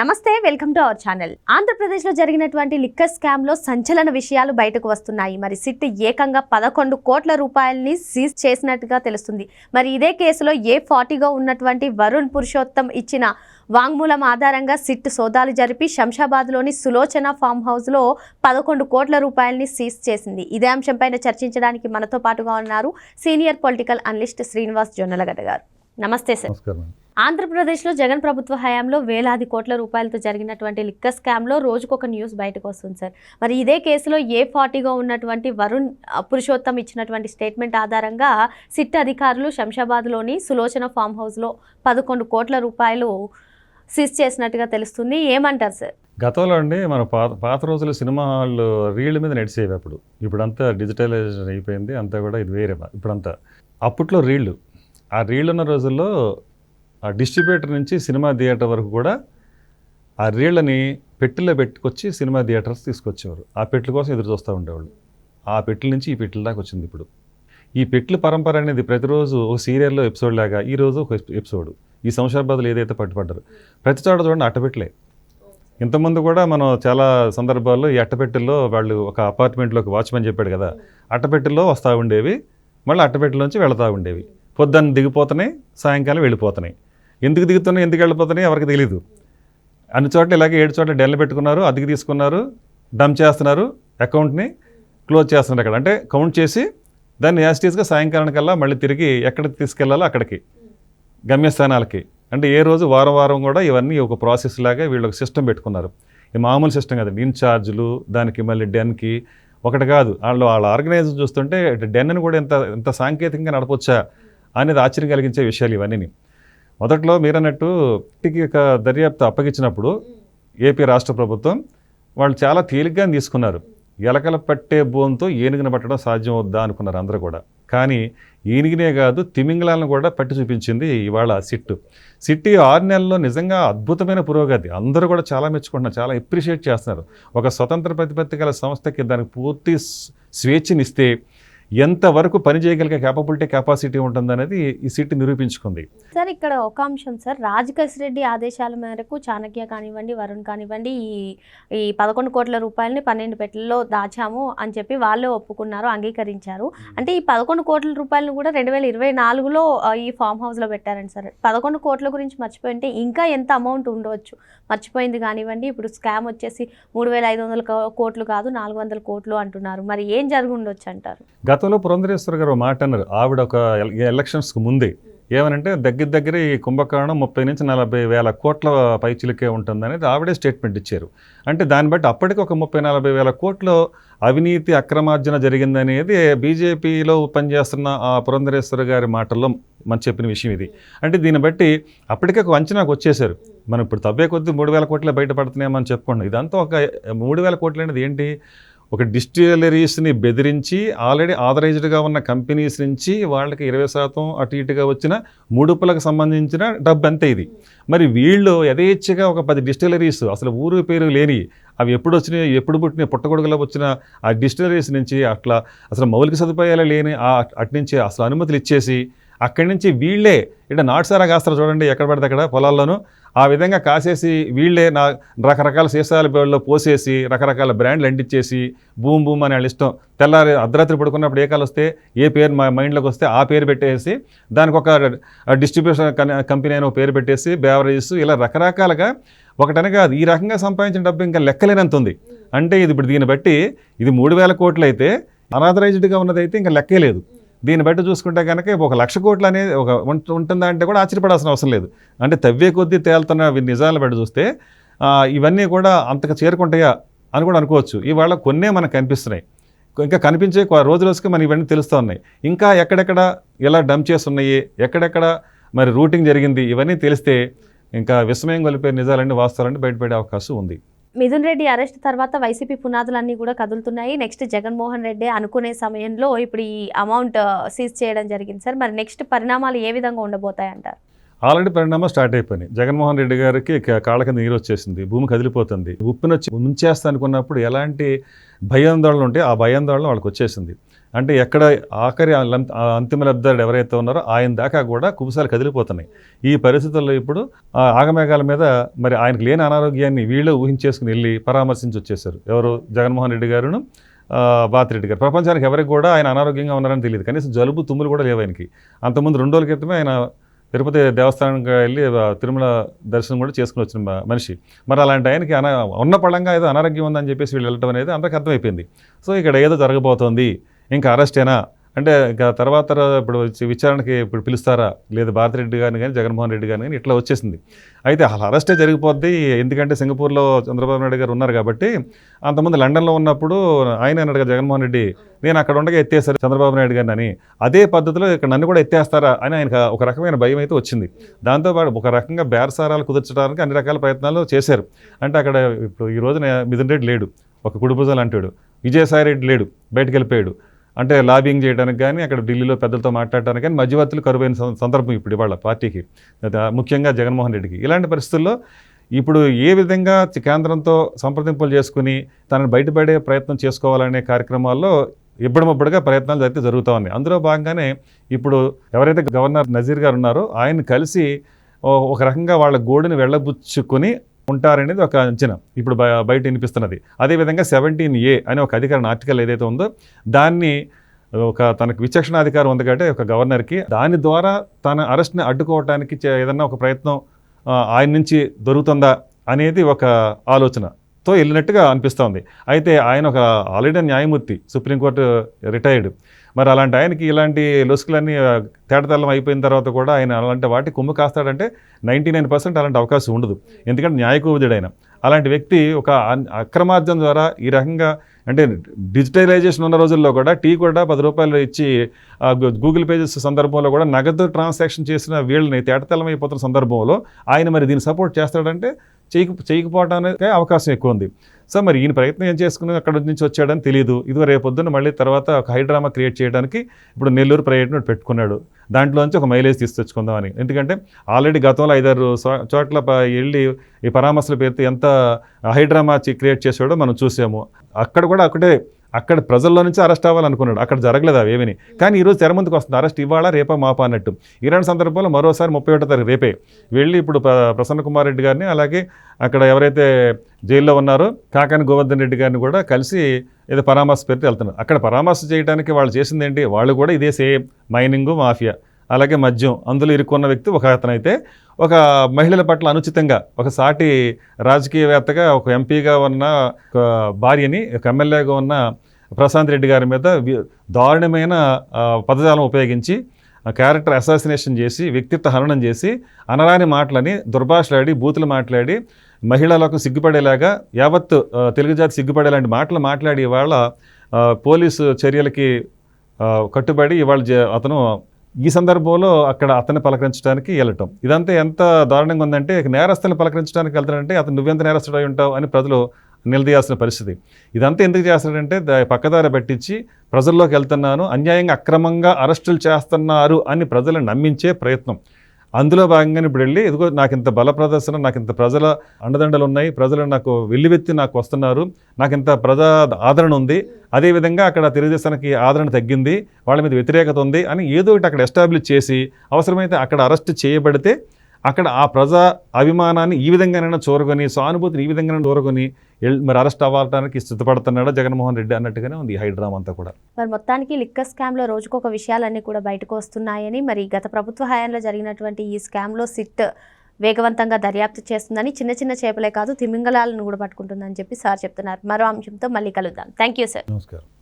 నమస్తే welcome to our channel. ఆంధ్రప్రదేశ్లో జరిగినటువంటి లిక్కర్ స్కామ్లో సంచలన విషయాలు బయటకు వస్తున్నాయి. మరి సిట్ ఏకంగా పదకొండు కోట్ల రూపాయలని సీజ్ చేసినట్టుగా తెలుస్తుంది. మరి ఇదే కేసులో ఏ ఫార్టీగా ఉన్నటువంటి వరుణ్ పురుషోత్తం ఇచ్చిన వాంగ్మూలం ఆధారంగా సిట్ సోదాలు జరిపి శంషాబాద్లోని సులోచన ఫామ్ హౌస్లో పదకొండు కోట్ల రూపాయలని సీజ్ చేసింది. ఇదే అంశంపైన చర్చించడానికి మనతో పాటుగా ఉన్నారు senior political analyst Srinivas Jonnalagadda గారు. నమస్తే సార్. ఆంధ్రప్రదేశ్లో జగన్ ప్రభుత్వ హయాంలో వేలాది కోట్ల రూపాయలతో జరిగినటువంటి లిక్కర్ స్కామ్లో రోజుకొక న్యూస్ బయటకు వస్తుంది సార్. మరి ఇదే కేసులో ఏ ఫార్టీగా ఉన్నటువంటి వరుణ్ పురుషోత్తం ఇచ్చినటువంటి స్టేట్మెంట్ ఆధారంగా సిట్ అధికారులు శంషాబాద్లోని సులోచన ఫామ్ హౌస్లో పదకొండు కోట్ల రూపాయలు సీజ్ చేసినట్టుగా తెలుస్తుంది. ఏమంటారు సార్? గతంలో అండి మన పాత పాత రోజుల్లో సినిమా హాళ్ళు రీల్ మీద నడిచేవి అప్పుడు. ఇప్పుడంతా డిజిటలైజేషన్ అయిపోయింది అంతా కూడా ఇది వేరే ఇప్పుడంతా. అప్పట్లో రీళ్ళు. ఆ రీళ్ళు ఉన్న రోజుల్లో ఆ డిస్ట్రిబ్యూటర్ నుంచి సినిమా థియేటర్ వరకు కూడా ఆ రీళ్ళని పెట్టెలో పెట్టుకొచ్చి సినిమా థియేటర్స్ తీసుకొచ్చేవారు. ఆ పెట్టెల కోసం ఎదురు చూస్తూ ఉండేవాళ్ళు. ఆ పెట్టెల నుంచి ఈ పెట్టెల దాకా వచ్చింది ఇప్పుడు. ఈ పెట్టెల పరంపర అనేది ప్రతిరోజు ఒక సీరియల్లో ఎపిసోడ్ లాగా ఈ రోజు ఒక ఎపిసోడ్. ఈ సంవత్సరాబాద్లో ఏదైతే పట్టుపడ్డారు ప్రతి చోట చూడండి అట్టపెట్టలే ఇంతకుముందు కూడా మనం చాలా సందర్భాల్లో ఈ అట్టపెట్టెల్లో వాళ్ళు ఒక అపార్ట్మెంట్లోకి వాచ్మెన్ చెప్పాడు కదా అట్టపెట్టెల్లో వస్తూ ఉండేవి మళ్ళీ అట్టపెట్టెలోంచి వెళతా ఉండేవి. పొద్దున్న దిగిపోతున్నాయి సాయంకాలం వెళ్ళిపోతున్నాయి ఎందుకు దిగుతున్నాయి ఎందుకు వెళ్ళిపోతున్నాయి ఎవరికి తెలియదు అన్ని చోట్ల ఇలాగే ఏడు చోట్ల డెల్ పెట్టుకున్నారు అద్దెకి తీసుకున్నారు డంప్ చేస్తున్నారు అకౌంట్ని క్లోజ్ చేస్తున్నారు అక్కడ అంటే కౌంట్ చేసి దాన్ని యాస్టీస్గా సాయంకాలానికల్లా మళ్ళీ తిరిగి ఎక్కడికి తీసుకెళ్ళాలో అక్కడికి గమ్యస్థానాలకి. అంటే ఏ రోజు వారం వారం కూడా ఇవన్నీ ఒక ప్రాసెస్ లాగా వీళ్ళు ఒక సిస్టమ్ పెట్టుకున్నారు. ఈ మామూలు సిస్టమ్ కదండి. ఇన్ఛార్జులు దానికి మళ్ళీ డెన్కి ఒకటి కాదు. వాళ్ళు వాళ్ళ ఆర్గనైజర్ చూస్తుంటే డెన్ను కూడా ఎంత ఎంత సాంకేతికంగా నడపొచ్చా అనేది ఆశ్చర్యం కలిగించే విషయాలు ఇవన్నీ మొదట్లో మీరన్నట్టు ఒక దర్యాప్తు అప్పగించినప్పుడు ఏపీ రాష్ట్ర ప్రభుత్వం వాళ్ళు చాలా తేలిగ్గా తీసుకున్నారు. ఎలకల పట్టే బోన్తో ఏనుగుని పట్టడం సాధ్యం అవుద్దా అనుకున్నారు అందరూ కూడా. కానీ ఏనుగునే కాదు తిమింగళాలను కూడా పట్టి చూపించింది ఇవాళ సిట్టు. సిట్టి ఆరు నెలల్లో నిజంగా అద్భుతమైన పురోగతి. అందరూ కూడా చాలా మెచ్చుకుంటున్నారు చాలా ఎప్రిషియేట్ చేస్తున్నారు. ఒక స్వతంత్ర ప్రతిపత్తి గల సంస్థకి దానికి పూర్తి స్వేచ్ఛనిస్తే ఎంతవరకు పని చేయగలిగే కేపబిలిటీ కెపాసిటీ ఉంటుందనేది ఈ సిట్టి నిరూపించుకుంది. సార్ ఇక్కడ ఒక అంశం సార్ రాజకేశ్ రెడ్డి ఆదేశాల మేరకు చాణక్య కానివ్వండి వరుణ్ కానివ్వండి ఈ ఈ పదకొండు కోట్ల రూపాయలని పన్నెండు పెట్టెల్లో దాచాము అని చెప్పి వాళ్ళే ఒప్పుకున్నారు అంగీకరించారు. అంటే ఈ పదకొండు కోట్ల రూపాయలను కూడా రెండు వేల ఇరవై నాలుగులో ఈ ఫామ్ హౌస్లో పెట్టారండి సార్. పదకొండు కోట్ల గురించి మర్చిపోయింటే ఇంకా ఎంత అమౌంట్ ఉండవచ్చు మర్చిపోయింది కానివ్వండి ఇప్పుడు స్కామ్ వచ్చేసి మూడు వేల ఐదు వందల కోట్లు కాదు నాలుగు వందల కోట్లు అంటున్నారు. మరి ఏం జరిగి ఉండొచ్చు అంటారు? గతంలో పురంధరేశ్వర గారు మాట అన్నారు. ఆవిడ ఒక ఎల- ఎలక్షన్స్కి ముందే. ఏమనంటే దగ్గర దగ్గర ఈ కుంభకోణం ముప్పై నుంచి నలభై వేల కోట్ల పైచిలికే ఉంటుంది అనేది ఆవిడే స్టేట్మెంట్ ఇచ్చారు. అంటే దాన్ని బట్టి అప్పటికి ఒక ముప్పై నలభై వేల కోట్లు అవినీతి అక్రమార్జన జరిగిందనేది బీజేపీలో పనిచేస్తున్న ఆ పురంధరేశ్వర గారి మాటల్లో మనం చెప్పిన విషయం ఇది. అంటే దీన్ని బట్టి అప్పటికే ఒక అంచనాకు వచ్చేసారు మనం ఇప్పుడు తవ్వే కొద్దీ మూడు వేల కోట్లే బయటపడుతున్నామని చెప్పుకోండి ఇదంతా ఒక మూడు వేల కోట్లు అనేది ఏంటి? ఒక డిస్టిలరీస్ని బెదిరించి ఆల్రెడీ ఆథరైజ్డ్గా ఉన్న కంపెనీస్ నుంచి వాళ్ళకి ఇరవై శాతం అటు ఇటుగా వచ్చిన ముడుపులకు సంబంధించిన డబ్బు అంతే ఇది? మరి వీళ్ళు యథేచ్ఛగా ఒక పది డిస్టిలరీస్ అసలు ఊరు పేరు లేని అవి ఎప్పుడు వచ్చినాయి ఎప్పుడు పుట్టిన పుట్టగొడుగులో వచ్చిన ఆ డిస్టిలరీస్ నుంచి అట్లా అసలు మౌలిక సదుపాయాలు లేని ఆ అటు నుంచి అసలు అనుమతులు ఇచ్చేసి అక్కడి నుంచి వీళ్ళే ఇక్కడ నాటుసారా కాస్తారు చూడండి ఎక్కడ పడితే అక్కడ పొలాల్లోనూ. ఆ విధంగా కాసేసి వీళ్ళే నా రకరకాల సీసాల బేళ్ళలో పోసేసి రకరకాల బ్రాండ్లు అంటించేసి బూమ్ బూమ్ అని వాళ్ళ ఇష్టం. తెల్లారి అర్ధరాత్రి పడుకున్నప్పుడు ఏ కాలు వస్తే ఏ పేరు మా మైండ్లోకి వస్తే ఆ పేరు పెట్టేసి దానికి ఒక డిస్ట్రిబ్యూషన్ కంపెనీ అని ఒక పేరు పెట్టేసి బేవరేజెస్ ఇలా రకరకాలుగా ఒకటని కాదు ఈ రకంగా సంపాదించిన డబ్బు ఇంకా లెక్కలేనంత ఉంది. అంటే ఇది ఇప్పుడు దీన్ని బట్టి ఇది మూడు వేల కోట్లు అయితే అనాథరైజ్డ్గా ఉన్నదైతే ఇంకా లెక్కే లేదు. దీన్ని బట్టి చూసుకుంటే కనుక ఒక లక్ష కోట్లు అనేది ఒక ఉంటుందా అంటే కూడా ఆశ్చర్యపడాల్సిన అవసరం లేదు. అంటే తవ్వే కొద్దీ తేలుతున్న నిజాలను బట్టి చూస్తే ఇవన్నీ కూడా అంతగా చేరుకుంటాయా అని కూడా అనుకోవచ్చు. ఇవాళ కొన్నే మనకు కనిపిస్తున్నాయి. ఇంకా కనిపించే రోజు రోజుకి మనం ఇవన్నీ తెలుస్తూ ఉన్నాయి. ఇంకా ఎక్కడెక్కడ ఎలా డంప్ చేస్తున్నాయి ఎక్కడెక్కడ మరి రూటింగ్ జరిగింది ఇవన్నీ తెలిస్తే ఇంకా విస్మయం కొలిపే నిజాలన్నీ వాస్తవాలన్నీ బయటపడే అవకాశం ఉంది. మిథున్ రెడ్డి అరెస్ట్ తర్వాత వైసీపీ పునాదులన్నీ కూడా కదులుతున్నాయి. నెక్స్ట్ జగన్మోహన్ రెడ్డి అనుకునే సమయంలో ఇప్పుడు ఈ అమౌంట్ సీజ్ చేయడం జరిగింది సార్. మరి నెక్స్ట్ పరిణామాలు ఏ విధంగా ఉండబోతాయి అంటారు ఆల్రెడీ పరిణామం స్టార్ట్ అయిపోయినాయి. జగన్మోహన్ రెడ్డి గారికి కాళ్ళ కింద నీరు వచ్చేసింది. భూమి కదిలిపోతుంది. ఉప్పునొచ్చి ముంచేస్తా అనుకున్నప్పుడు ఎలాంటి భయాందోళన ఉంటే ఆ భయాందోళన వాళ్ళకి వచ్చేసింది. అంటే ఎక్కడ ఆఖరి అంతిమ లబ్ధాలు ఎవరైతే ఉన్నారో ఆయన దాకా కూడా కుబుసాలు కదిలిపోతున్నాయి. ఈ పరిస్థితుల్లో ఇప్పుడు ఆ ఆగమేఘాల మీద మరి ఆయనకు లేని అనారోగ్యాన్ని వీళ్ళు ఊహించేసుకుని వెళ్ళి పరామర్శించి వచ్చేసారు ఎవరు? జగన్మోహన్ రెడ్డి గారును బాతిరెడ్డి గారు. ప్రపంచానికి ఎవరికి కూడా ఆయన అనారోగ్యంగా ఉన్నారని తెలియదు. కనీసం జలుబు తుమ్ములు కూడా లేవు ఆయనకి. అంతకుముందు రెండు రోజుల క్రితమే ఆయన తిరుపతి దేవస్థానానికి వెళ్ళి తిరుమల దర్శనం కూడా చేసుకుని వచ్చిన మనిషి. మరి అలాంటి ఆయనకి అనా ఉన్న పడంగా ఏదో అనారోగ్యం ఉందని చెప్పేసి వీళ్ళు వెళ్ళటం అనేది అందరికీ అర్థమైపోయింది. సో ఇక్కడ ఏదో జరగబోతోంది. ఇంకా అరెస్టేనా? అంటే ఇంకా తర్వాత ఇప్పుడు వచ్చి విచారణకి ఇప్పుడు పిలుస్తారా? లేదు భారతిరెడ్డి గారిని కానీ జగన్మోహన్ రెడ్డి గారిని కానీ ఇట్లా వచ్చేసింది. అయితే అలా అరెస్టే జరిగిపోద్ది. ఎందుకంటే సింగపూర్లో చంద్రబాబు నాయుడు గారు ఉన్నారు కాబట్టి అంతకుముందు లండన్లో ఉన్నప్పుడు ఆయన అన్నాడు జగన్మోహన్ రెడ్డి నేను అక్కడ ఉండగా ఎత్తేసారు చంద్రబాబు నాయుడు గారిని అని. అదే పద్ధతిలో ఇక్కడ నన్ను కూడా ఎత్తేస్తారా అని ఆయనకు ఒక రకమైన భయం అయితే వచ్చింది. దాంతోపాటు ఒక రకంగా బేరసారాలు కుదర్చడానికి అన్ని రకాల ప్రయత్నాలు చేశారు. అంటే అక్కడ ఇప్పుడు ఈ రోజున మిథున్ రెడ్డి లేడు. ఒక కుడిభుజాలు అంటాడు విజయసాయి రెడ్డి లేడు. బయటకు వెళ్ళిపోయాడు. అంటే లాబింగ్ చేయడానికి కానీ అక్కడ ఢిల్లీలో పెద్దలతో మాట్లాడడానికి కానీ మధ్యవర్తులు కరువైన సందర్భం ఇప్పుడు ఇవాళ పార్టీకి ముఖ్యంగా జగన్మోహన్ రెడ్డికి. ఇలాంటి పరిస్థితుల్లో ఇప్పుడు ఏ విధంగా కేంద్రంతో సంప్రదింపులు చేసుకుని తనను బయటపడే ప్రయత్నం చేసుకోవాలనే కార్యక్రమాల్లో ఇబ్బడమబ్బడిగా ప్రయత్నాలు అయితే జరుగుతూ ఉన్నాయి. అందులో భాగంగానే ఇప్పుడు ఎవరైతే గవర్నర్ నజీర్ గారు ఉన్నారో ఆయన కలిసి ఒక రకంగా వాళ్ళ గోడుని వెళ్ళబుచ్చుకొని ఉంటారనేది ఒక అంచనా. ఇప్పుడు బయట వినిపిస్తున్నది. అదేవిధంగా సెవెంటీన్ ఏ అనే ఒక అధికారం ఆర్టికల్ ఏదైతే ఉందో దాన్ని ఒక తనకు విచక్షణ అధికారం ఉంది కాబట్టి ఒక గవర్నర్కి దాని ద్వారా తన అరెస్ట్ని అడ్డుకోవడానికి చే- ఏదన్నా ఒక ప్రయత్నం ఆయన నుంచి దొరుకుతుందా అనేది ఒక ఆలోచన. తో వెళ్ళినట్టుగా అనిపిస్తోంది. అయితే ఆయన ఒక ఆల్రెడీ న్యాయమూర్తి సుప్రీంకోర్టు రిటైర్డ్. మరి అలాంటి ఆయనకి ఇలాంటి లొసుకులన్నీ తేటతల్లం అయిపోయిన తర్వాత కూడా ఆయన అలాంటి వాటి కుమ్ము కాస్తాడంటే నైంటీ నైన్ పర్సెంట్ అలాంటి అవకాశం ఉండదు. ఎందుకంటే న్యాయకోవిదుడు ఆయన. అలాంటి వ్యక్తి ఒక అన్- అక్రమార్జన ద్వారా ఈ రకంగా అంటే డిజిటలైజేషన్ ఉన్న రోజుల్లో కూడా టీ కూడా పది రూపాయలు ఇచ్చి గూగుల్ పేజెస్ సందర్భంలో కూడా నగదు ట్రాన్సాక్షన్ చేసిన వీళ్ళని తేటతెల్లం అయిపోతున్న సందర్భంలో ఆయన మరి దీన్ని సపోర్ట్ చేస్తాడంటే చేయక చేయకపోవడానికి అవకాశం ఎక్కువ ఉంది. సో మరి ఈయన ప్రయత్నం ఏం చేసుకుని అక్కడ నుంచి వచ్చాడని తెలియదు రేపు పొద్దున్న మళ్ళీ తర్వాత ఒక హైడ్రామా క్రియేట్ చేయడానికి ఇప్పుడు నెల్లూరు పర్యటన పెట్టుకున్నాడు. దాంట్లోంచి ఒక మైలేజ్ తీసుకొచ్చుకుందామని. ఎందుకంటే ఆల్రెడీ గతంలో ఐదారు చోట్ల వెళ్ళి ఈ పరామర్శల పేరుతో ఎంత హైడ్రామా క్రియేట్ చేసాడో మనం చూసాము. అక్కడ కూడా ఒకటే అక్కడ ప్రజల్లో నుంచి అరెస్ట్ అవ్వాలనుకున్నాడు. అక్కడ జరగలేదు అవేమని కానీ ఈరోజు తెర ముందుకు వస్తుంది. అరెస్ట్ ఇవాళ రేపా మాపా అన్నట్టు. ఇలాంటి సందర్భంలో మరోసారి ముప్పై ఒకటో తారీఖు రేపే వెళ్ళి ఇప్పుడు ప్రసన్న కుమార్ రెడ్డి గారిని అలాగే అక్కడ ఎవరైతే జైల్లో ఉన్నారో కాకాని గోవర్ధన్ రెడ్డి గారిని కూడా కలిసి ఏదో పరామర్శ పెడితే వెళ్తున్నారు. అక్కడ పరామర్శ చేయడానికి వాళ్ళు చేసింది ఏంటి? వాళ్ళు కూడా ఇదే సేమ్ మైనింగ్ మాఫియా. అలాగే మద్యం. అందులో ఇరుక్కున్న వ్యక్తి ఒక అతనైతే ఒక మహిళల పట్ల అనుచితంగా ఒక సాటి రాజకీయవేత్తగా ఒక ఎంపీగా ఉన్న ఒక భార్యని ఒక ఎమ్మెల్యేగా ఉన్న ప్రశాంత్ రెడ్డి గారి మీద దారుణమైన పదజాలం ఉపయోగించి క్యారెక్టర్ అసాసినేషన్ చేసి వ్యక్తిత్వ హననం చేసి అనరాని మాటలని దుర్భాషలాడి బూతులు మాట్లాడి మహిళలకు సిగ్గుపడేలాగా యావత్ తెలుగు జాతి సిగ్గుపడేలాంటి మాటలు మాట్లాడి ఇవాళ పోలీసు చర్యలకి కట్టుబడి ఇవాళ జ- అతను ఈ సందర్భంలో అక్కడ అతన్ని పలకరించడానికి వెళ్ళటం. ఇదంతా ఎంత దారుణంగా ఉందంటే ఇక నేరస్తులను పలకరించడానికి వెళ్తాడంటే అతను నువ్వెంత నేరస్తుడు అయి ఉంటావు అని ప్రజలు నిలదీయాల్సిన పరిస్థితి. ఇదంతా ఎందుకు చేస్తాడంటే పక్కదారి పట్టించి ప్రజల్లోకి వెళ్తున్నాను అన్యాయంగా అక్రమంగా అరెస్టులు చేస్తున్నారు అని ప్రజలను నమ్మించే ప్రయత్నం. అందులో భాగంగానే ఇప్పుడు వెళ్ళి ఇదిగో నాకు ఇంత బల ప్రదర్శన నాకు ఇంత ప్రజల అండదండలు ఉన్నాయి ప్రజలు నాకు వెల్లువెత్తి నాకు వస్తున్నారు నాకు ఇంత ప్రజా ఆదరణ ఉంది. అదేవిధంగా అక్కడ తెలుగుదేశానికి ఆదరణ తగ్గింది వాళ్ళ మీద వ్యతిరేకత ఉంది అని ఏదో ఒకటి అక్కడ ఎస్టాబ్లిష్ చేసి అవసరమైతే అక్కడ అరెస్ట్ చేయబడితే అక్కడ ఆ ప్రజా అభిమానాన్ని ఈ విధంగానైనా చూరగొని సానుభూతిని ఈ విధంగానైనా చూరగొని మరి అరెస్ట్ అవ్వడానికి సిద్ధపడుతున్నాడా జగన్మోహన్ రెడ్డి అన్నట్టుగానే ఉంది హైడ్రామా అంతా కూడా. మరి మొత్తానికి లిక్కర్ స్కామ్లో రోజుకొక విషయాలన్నీ కూడా బయటకు వస్తున్నాయని మరి గత ప్రభుత్వ హయాంలో జరిగినటువంటి ఈ స్కామ్లో సిట్ వేగవంతంగా దర్యాప్తు చేస్తుందని చిన్న చిన్న చేపలే కాదు తిమింగలాలను కూడా పట్టుకుంటుందని చెప్పి సార్ చెప్తున్నారు. మరో అంశంతో మళ్ళీ కలుద్దాం. Thank you sir. నమస్కారం.